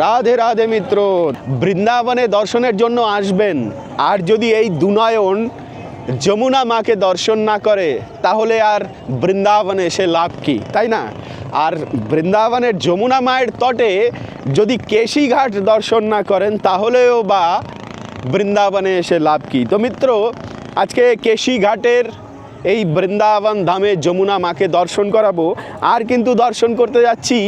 রাধে রাধে মিত্র, বৃন্দাবনে দর্শনের জন্য আসবেন। আর যদি এই দুনয়ন যমুনা মাকে দর্শন না করে, তাহলে আর বৃন্দাবনে সে লাভ কি, তাই না? আর বৃন্দাবনের যমুনা মায়ের তটে যদি কেশিঘাট দর্শন না করেন, তাহলেও বা বৃন্দাবনে এসে লাভ কি? তো মিত্র, আজকে কেশি ঘাটের এই বৃন্দাবন ধামে যমুনা মাকে দর্শন করাবো। আর কিন্তু দর্শন করতে যাচ্ছি,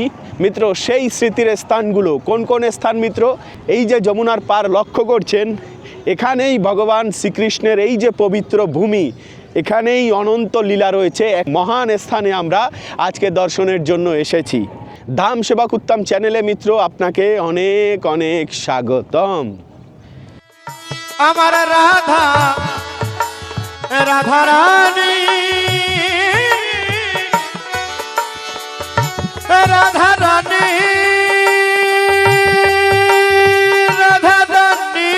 মিত্র, সেই স্মৃতির স্থানগুলো। কোন কোন স্থান, মিত্র? এই যে যমুনার পার লক্ষ্য করছেন, এখানেই ভগবান শ্রীকৃষ্ণের এই যে পবিত্র ভূমি, এখানেই অনন্ত লীলা রয়েছে। এক মহান স্থানে আমরা আজকে দর্শনের জন্য এসেছি। ধাম সেবক উত্তম চ্যানেলে, মিত্র, আপনাকে অনেক অনেক স্বাগতম। আমার রাধা রাধারানী। রাধারানী। রাধারানী।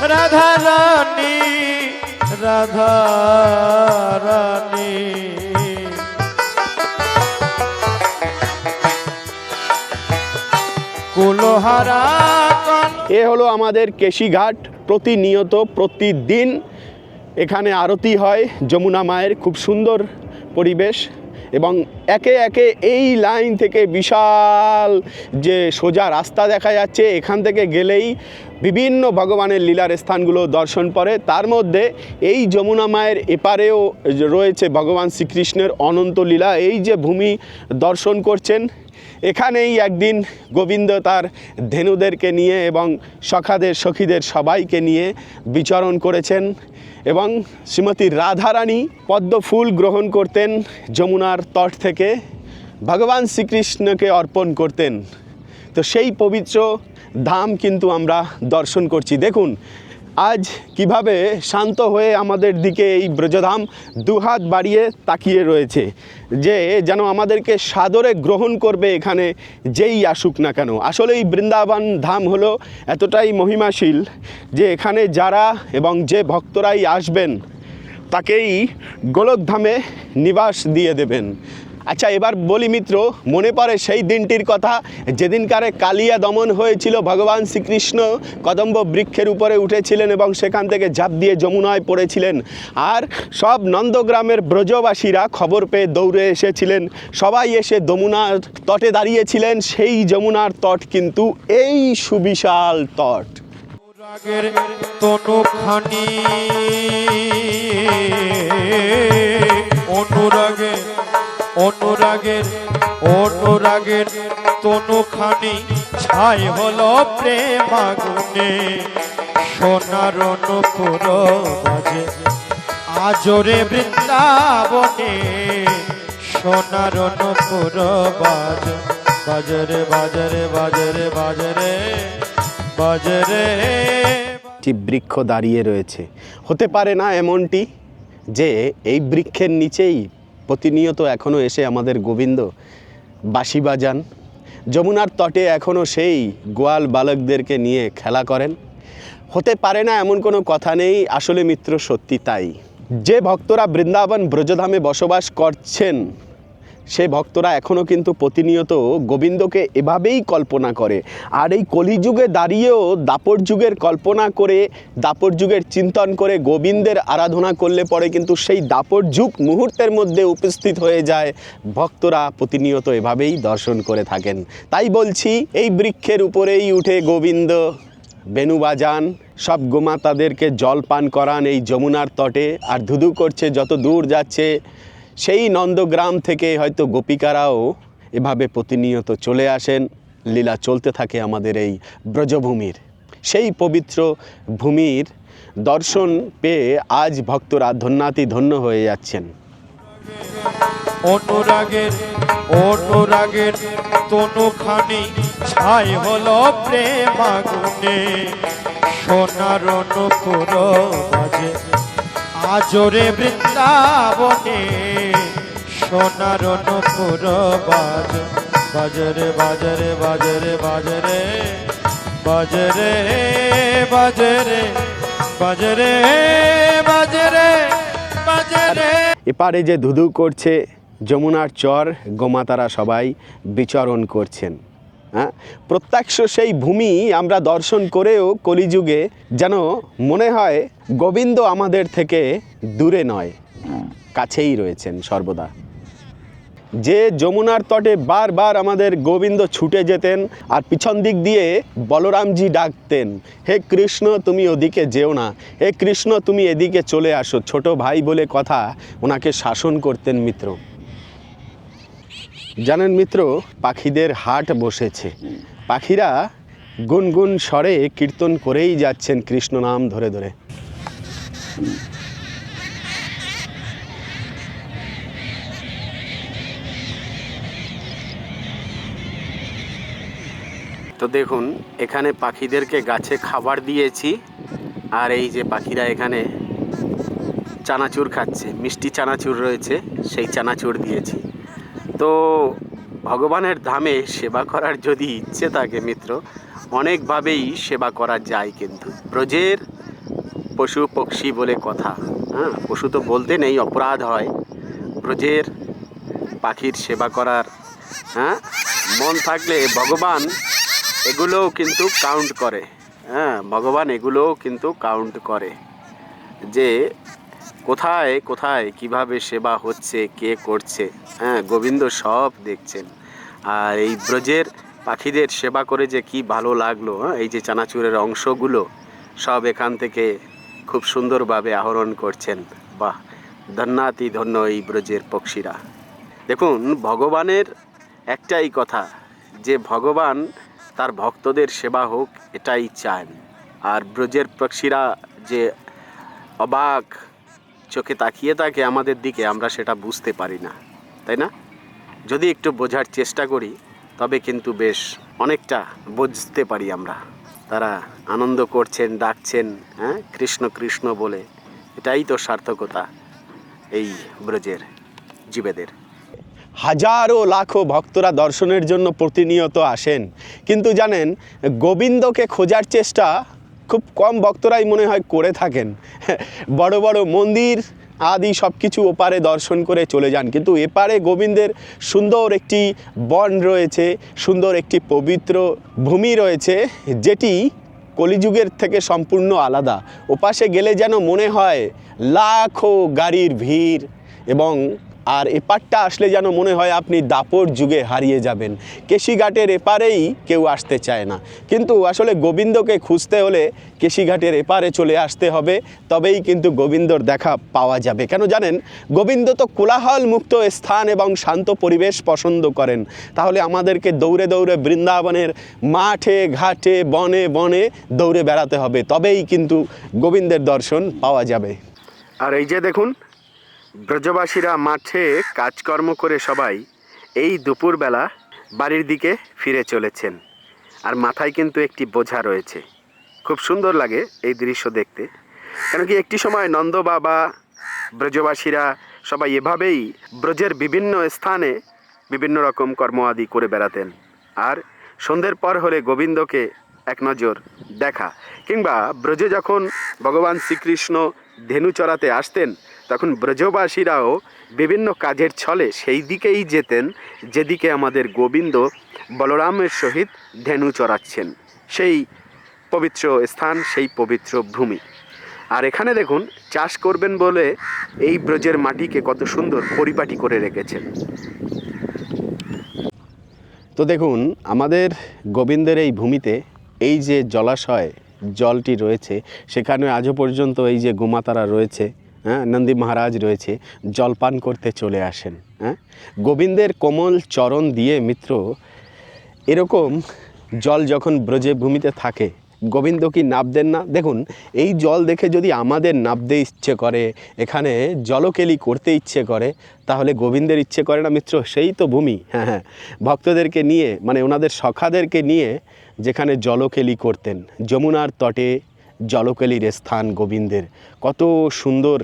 রাধারানী। রাধারানী। কুলহারা এ হলো আমাদের কেশিঘাট প্রতিনিয়ত প্রতিদিন এখানে আরতি হয় যমুনা মায়ের খুব সুন্দর পরিবেশ এবং একে একে এই লাইন থেকে বিশাল যে সোজা রাস্তা দেখা যাচ্ছে, এখান থেকে গেলেই বিভিন্ন ভগবানের লীলার স্থানগুলো দর্শন পড়ে। তার মধ্যে এই যমুনা মায়ের এপারেও রয়েছে ভগবান শ্রীকৃষ্ণের অনন্ত লীলা। এই যে ভূমি দর্শন করছেন এখানেই একদিন গোবিন্দ তার ধেনুদেরকে নিয়ে এবং সখাদের সখীদের সবাইকে নিয়ে বিচরণ করেছেন এবং শ্রীমতী রাধারানী পদ্ম ফুল গ্রহণ করতেন যমুনার তট থেকে। ভগবান শ্রীকৃষ্ণকে অর্পণ করতেন। তো সেই পবিত্র ধাম কিন্তু আমরা দর্শন করছি। দেখুন আজ কীভাবে শান্ত হয়ে আমাদের দিকে এই ব্রজধাম দুহাত বাড়িয়ে তাকিয়ে রয়েছে, যে যেন আমাদেরকে সাদরে গ্রহণ করবে এখানে যেই আসুক না কেন। আসলে এই বৃন্দাবন ধাম হলো এতটাই মহিমাশীল যে এখানে যারা এবং যে ভক্তরাই আসবেন, তাকেই গোলকধামে নিবাস দিয়ে দেবেন। আচ্ছা এবার বলি মিত্র, মনে পড়ে সেই দিনটির কথা, যেদিনকারে কালিয়া দমন হয়েছিল ভগবান শ্রীকৃষ্ণ, কদম্ব বৃক্ষের উপরে উঠেছিলেন এবং সেখান থেকে ঝাঁপ দিয়ে যমুনায় পড়েছিলেন। আর সব নন্দগ্রামের ব্রজবাসীরা খবর পেয়ে দৌড়ে এসেছিলেন। সবাই এসে যমুনার তটে দাঁড়িয়েছিলেন, সেই যমুনার তট কিন্তু এই সুবিশাল তট। অনুরাগের অনুরাগের অনুরাগের তনুখানি ছাই হলো প্রেম আগুনে সোনার অনুপুর বাজে, আজরে বৃন্দাবনে। সোনার অনুপুর বাজ বাজারে বাজারে বাজারে বাজারে বাজারে একটি বৃক্ষ দাঁড়িয়ে রয়েছে। হতে পারে না এমনটি যে এই বৃক্ষের নিচেই প্রতিনিয়ত এখনও এসে আমাদের গোবিন্দ বাসি বাজান যমুনার তটে এখনও সেই গোয়াল বালকদেরকে নিয়ে খেলা করেন। হতে পারে না এমন কোনো কথা নেই, আসলে মিত্র সত্যি তাই। যে ভক্তরা বৃন্দাবন ব্রজধামে বসবাস করছেন সে ভক্তরা এখনও কিন্তু প্রতিনিয়ত গোবিন্দকে এভাবেই কল্পনা করে। আর এই কলিযুগে দাঁড়িয়েও দাপর যুগের কল্পনা করে, দাপর যুগের চিন্তন করে গোবিন্দের আরাধনা করলে পরে কিন্তু সেই দাপর যুগ মুহূর্তের মধ্যে উপস্থিত হয়ে যায়। ভক্তরা প্রতিনিয়ত এভাবেই দর্শন করে থাকেন। তাই বলছি, এই বৃক্ষের উপরেই উঠে গোবিন্দ। বেনু বাজান, সব গোমাতাদেরকে জল পান করান এই যমুনার তটে। আর ধুধু করছে, যত দূর যাচ্ছে সেই নন্দগ্রাম থেকে হয়তো গোপিকারাও এভাবে প্রতিনিয়ত চলে আসেন, লীলা চলতে থাকে আমাদের এই ব্রজভূমির। সেই পবিত্র ভূমির দর্শন পেয়ে আজ ভক্তরা ধন্যাতি ধন্য হয়ে যাচ্ছেন। আজরে বৃন্দাবনে। সোনার অনুপুর বাজ বাজরে বাজরে বাজরে বাজরে বাজরে বাজরে বাজরে বাজরে বাজরে এপারে যে ধুধু করছে যমুনার চর, গোমাতারা সবাই বিচরণ করছেন হ্যাঁ? প্রত্যক্ষ সেই ভূমি আমরা দর্শন করেও কলিযুগে যেন মনে হয় গোবিন্দ আমাদের থেকে দূরে নয়, কাছেই রয়েছেন সর্বদা। যে যমুনার তটে বারবার আমাদের গোবিন্দ ছুটে যেতেন আর পিছন দিক দিয়ে বলরামজি ডাকতেন, হে কৃষ্ণ, তুমি ওদিকে যেও না। হে কৃষ্ণ, তুমি এদিকে চলে আসো। ছোট ভাই বলে কথা ওনাকে শাসন করতেন মিত্র। জানেন মিত্র, পাখিদের হাট বসেছে। পাখিরা গুনগুন স্বরে কীর্তন করেই যাচ্ছেন কৃষ্ণ নাম ধরে ধরে। তো দেখুন, এখানে পাখিদেরকে গাছে খাবার দিয়েছি, আর এই যে পাখিরা এখানে চানাচুর খাচ্ছে, মিষ্টি চানাচুর রয়েছে, সেই চানাচুর দিয়েছি। তো ভগবানের ধামে সেবা করার যদি ইচ্ছে থাকে মিত্র, অনেকভাবেই সেবা করা যায় কিন্তু। ব্রজের পশু পক্ষী বলে কথা হ্যাঁ? পশু তো বলতে নেই, অপরাধ হয়। ব্রজের পাখির সেবা করার হ্যাঁ? মন থাকলে ভগবান এগুলোও কিন্তু কাউন্ট করে। হ্যাঁ ভগবান এগুলোও কিন্তু কাউন্ট করে। যে কোথায় কোথায় কীভাবে সেবা হচ্ছে কে করছে হ্যাঁ গোবিন্দ সব দেখছেন। আর এই ব্রজের পাখিদের সেবা করে যে কি ভালো লাগল হ্যাঁ, এই যে চানাচুরের অংশগুলো সব এখান থেকে খুব সুন্দরভাবে আহরণ করছেন। বাহ ধন্যাতি ধন্য এই ব্রজের পক্ষীরা। দেখুন ভগবানের একটাই কথা যে ভগবান তার ভক্তদের সেবা হোক, এটাই চান। আর ব্রজের পক্ষীরা যে অবাক চোখে তাকিয়ে থাকে আমাদের দিকে, আমরা সেটা বুঝতে পারি না, তাই না? যদি একটু বোঝার চেষ্টা করি, তবে কিন্তু বেশ অনেকটা বুঝতে পারি আমরা। তারা আনন্দ করছেন, ডাকছেন হ্যাঁ? কৃষ্ণ কৃষ্ণ বলে। এটাই তো সার্থকতা এই ব্রজের জীবেদের। হাজারো লাখো ভক্তরা দর্শনের জন্য প্রতিনিয়ত আসেন। কিন্তু জানেন, গোবিন্দকে খোঁজার চেষ্টা খুব কম ভক্তরাই মনে হয় করে থাকেন। বড় বড় মন্দির আদি সব কিছু ওপারে দর্শন করে চলে যান। কিন্তু এপারে গোবিন্দের সুন্দর একটি বন রয়েছে, সুন্দর একটি পবিত্র ভূমি রয়েছে, যেটি কলিযুগের থেকে সম্পূর্ণ আলাদা। ওপাশে গেলে যেন মনে হয় লাখো গাড়ির ভিড় এবং আর এপারটা আসলে যেন মনে হয় আপনি দাপর যুগে হারিয়ে যাবেন। কেশিঘাটের এপারেই কেউ আসতে চায় না। কিন্তু আসলে গোবিন্দকে খুঁজতে হলে কেশিঘাটের এপারে চলে আসতে হবে। তবেই কিন্তু গোবিন্দর দেখা পাওয়া যাবে। কেন জানেন? গোবিন্দ তো কোলাহল মুক্ত স্থান এবং শান্ত পরিবেশ পছন্দ করেন। তাহলে আমাদেরকে দৌড়ে দৌড়ে বৃন্দাবনের মাঠে, ঘাটে, বনে বনে দৌড়ে বেড়াতে হবে। তবেই কিন্তু গোবিন্দের দর্শন পাওয়া যাবে। আর এই যে দেখুন ব্রজবাসীরা মাঠে কাজকর্ম করে সবাই এই দুপুরবেলা বাড়ির দিকে ফিরে চলেছেন। আর মাথায় কিন্তু একটি বোঝা রয়েছে। খুব সুন্দর লাগে এই দৃশ্য দেখতে। কেন কি একটি সময় নন্দ বাবা, ব্রজবাসীরা সবাই এভাবেই ব্রজের বিভিন্ন স্থানে বিভিন্ন রকম কর্ম আদি করে বেড়াতেন। আর সন্ধ্যের পর হলে গোবিন্দকে এক নজর দেখা। কিংবা ব্রজে যখন ভগবান শ্রীকৃষ্ণ ধেনু চড়াতে আসতেন, তখন ব্রজবাসীরাও বিভিন্ন কাজের ছলে সেই দিকেই যেতেন, যেদিকে আমাদের গোবিন্দ বলরামের সহিত ধেনু চড়াচ্ছেন। সেই পবিত্র স্থান, সেই পবিত্র ভূমি। আর এখানে দেখুন, চাষ করবেন বলে এই ব্রজের মাটিকে কত সুন্দর পরিপাটি করে রেখেছেন। তো দেখুন, আমাদের গোবিন্দের এই ভূমিতে এই যে জলাশয় জলটি রয়েছে, সেখানে আজও পর্যন্ত এই যে গোমাতারা রয়েছে হ্যাঁ নন্দী মহারাজ রয়েছে, জলপান করতে চলে আসেন হ্যাঁ। গোবিন্দের কোমল চরণ দিয়ে মিত্র, এরকম জল যখন ব্রজে ভূমিতে থাকে গোবিন্দ কি নাবদেন না? দেখুন, এই জল দেখে যদি আমাদের নাবতে ইচ্ছে করে, এখানে জলকেলি করতে ইচ্ছে করে, তাহলে গোবিন্দের ইচ্ছে করে না মিত্র? সেই তো ভূমি। হ্যাঁ হ্যাঁ। ভক্তদেরকে নিয়ে মানে ওনাদের সখাদেরকে নিয়ে যেখানে জলকেলি করতেন, যমুনার তটে জলকেলির স্থান গোবিন্দের। কত সুন্দর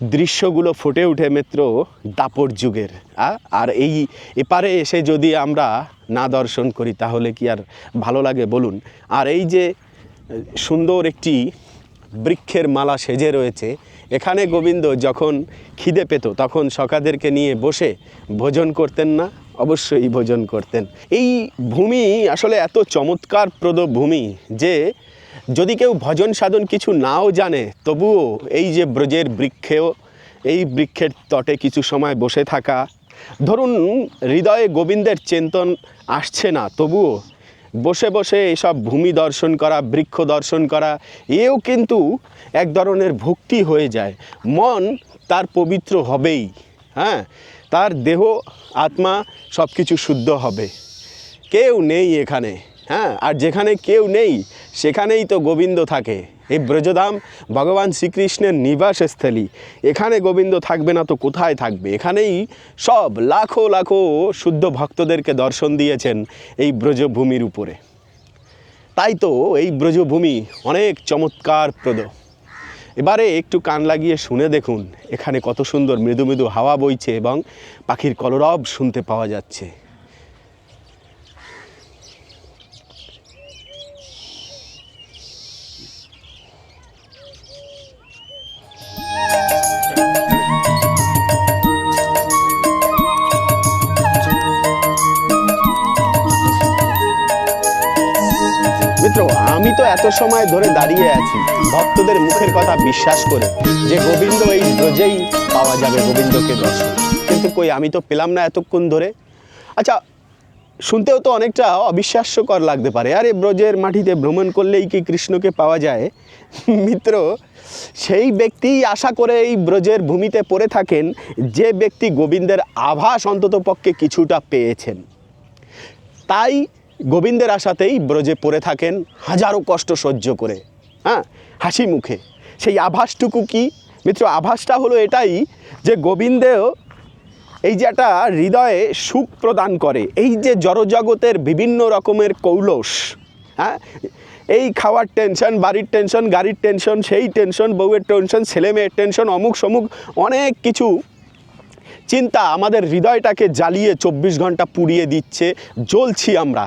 দৃশ্যগুলো ফুটে ওঠে মিত্র, দাপর যুগের আর এই এপারে এসে যদি আমরা না দর্শন করি, তাহলে কি আর ভালো লাগে বলুন? আর এই যে, সুন্দর একটি বৃক্ষের মালা সেজে রয়েছে, এখানে গোবিন্দ যখন খিদে পেত, তখন সখাদেরকে নিয়ে বসে ভোজন করতেন না? অবশ্যই ভোজন করতেন। এই ভূমি আসলে এত চমৎকারপ্রদ ভূমি যে যদি কেউ ভজন সাধন কিছু নাও জানে, তবুও এই যে ব্রজের বৃক্ষেও, এই বৃক্ষের তটে কিছু সময় বসে থাকা, ধরুন হৃদয়ে গোবিন্দের চিন্তন আসছে না, তবুও বসে বসে এসব ভূমি দর্শন করা, বৃক্ষ দর্শন করা, এও কিন্তু এক ধরনের ভক্তি হয়ে যায়। মন তার পবিত্র হবেই হ্যাঁ? তার দেহ, আত্মা সব কিছু শুদ্ধ হবে। কেউ নেই এখানে। হ্যাঁ আর যেখানে কেউ নেই, সেখানেই তো গোবিন্দ থাকে। এই ব্রজধাম, ভগবান শ্রীকৃষ্ণের নিবাসস্থলী। এখানে গোবিন্দ থাকবে না তো কোথায় থাকবে? এখানেই সব লাখো লাখো শুদ্ধ ভক্তদেরকে দর্শন দিয়েছেন এই ব্রজভূমির উপরে। তাই তো এই ব্রজভূমি অনেক চমৎকারপ্রদ। এবারে একটু কান লাগিয়ে শুনে দেখুন, এখানে কত সুন্দর মৃদু মৃদু হাওয়া বইছে এবং পাখির কলরব শুনতে পাওয়া যাচ্ছে। সময় ধরে দাঁড়িয়ে আছি। ভক্তদের মুখের কথা বিশ্বাস করে যে গোবিন্দ এই ব্রজেই পাওয়া যাবে গোবিন্দকে দর্শন। কিন্তু কই, আমি তো পেলাম না এতক্ষণ ধরে। আচ্ছা শুনতেও তো অনেকটা অবিশ্বাস্যকর লাগতে পারে। আরে, ব্রজের মাটিতে ভ্রমণ করলেই কি কৃষ্ণকে পাওয়া যায়? মিত্র, সেই ব্যক্তিই আশা করে এই ব্রজের ভূমিতে পড়ে থাকেন যে ব্যক্তি গোবিন্দের আভাস অন্তত পক্ষে কিছুটা পেয়েছেন। তাই গোবিন্দের আশাতেই ব্রজে পড়ে থাকেন হাজারো কষ্ট সহ্য করে। হ্যাঁ হাসি মুখে। সেই আভাসটুকু কি? মিত্র, আভাসটা হলো এটাই যে গোবিন্দেও এই যে একটা হৃদয়ে সুখ প্রদান করে, এই যে জড়জগতের বিভিন্ন রকমের কৌলস হ্যাঁ এই খাওয়ার টেনশন, বাড়ির টেনশন, গাড়ির টেনশন, সেই টেনশন, বউয়ের টেনশন, ছেলে মেয়ের টেনশন, অমুক সমুক, অনেক কিছু চিন্তা আমাদের হৃদয়টাকে জ্বালিয়ে চব্বিশ ঘণ্টা পুড়িয়ে দিচ্ছে, জ্বলছি আমরা।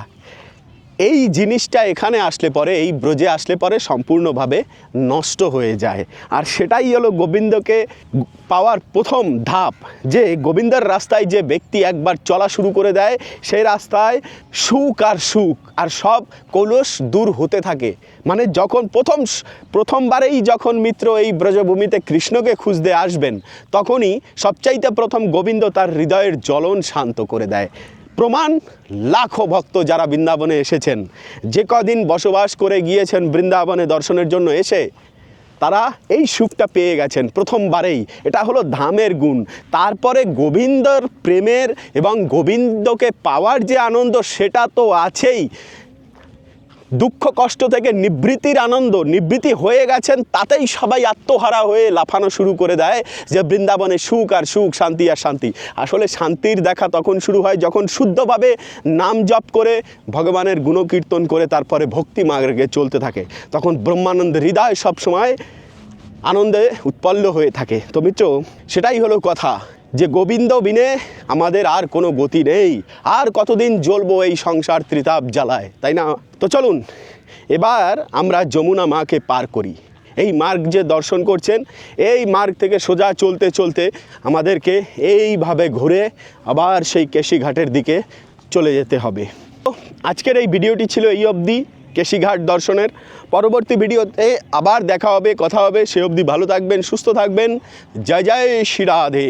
এই জিনিসটা এখানে আসলে পরে, এই ব্রজে আসলে পরে সম্পূর্ণভাবে নষ্ট হয়ে যায়। আর সেটাই হলো গোবিন্দকে পাওয়ার প্রথম ধাপ, যে গোবিন্দের রাস্তায় যে ব্যক্তি একবার চলা শুরু করে দেয় সেই রাস্তায় সুখ আর সুখ, আর সব কলস দূর হতে থাকে। মানে যখন প্রথম, প্রথমবারেই যখন মিত্র এই ব্রজভূমিতে কৃষ্ণকে খুঁজতে আসবেন, তখনই সবচাইতে প্রথম গোবিন্দ তার হৃদয়ের জ্বলন শান্ত করে দেয়। প্রমাণ, লাখো ভক্ত যারা বৃন্দাবনে এসেছেন। যে কদিন বসবাস করে গিয়েছেন বৃন্দাবনে দর্শনের জন্য এসে, তারা এই সুখটা পেয়ে গেছেন প্রথমবারেই। এটা হলো ধামের গুণ। তারপরে গোবিন্দর প্রেমের এবং গোবিন্দকে পাওয়ার যে আনন্দ, সেটা তো আছেই। দুঃখ, কষ্ট থেকে নিবৃত্তির আনন্দ, নিবৃত্তি হয়ে গেছেন, তাতেই সবাই আত্মহারা হয়ে লাফানো শুরু করে দেয় যে বৃন্দাবনে সুখ আর সুখ, শান্তি আর শান্তি। আসলে শান্তির দেখা তখন শুরু হয় যখন শুদ্ধভাবে নাম জপ করে, ভগবানের গুণকীর্তন করে তারপরে ভক্তি মার্গে চলতে থাকে। তখন ব্রহ্মানন্দ হৃদয় সবসময় আনন্দে উৎপল্ল হয়ে থাকে। তো মিত্র, সেটাই হলো কথা। যে গোবিন্দ বিনে আমাদের আর কোনো গতি নেই। আর কতদিন জ্বলবো এই সংসার ত্রিতাপ জ্বালায়, তাই না? তো চলুন, এবার আমরা যমুনা মাকে পার করি। এই মার্গ যে দর্শন করছেন, এই মার্গ থেকে সোজা চলতে চলতে আমাদেরকে এইভাবে ঘুরে আবার সেই কেশিঘাটের দিকে চলে যেতে হবে। তো আজকের এই ভিডিওটি ছিল এই অবধি কেশিঘাট দর্শনের। পরবর্তী ভিডিওতে আবার দেখা হবে, কথা হবে। সে অবধি ভালো থাকবেন, সুস্থ থাকবেন। জয় জয়, শ্রী রাধে।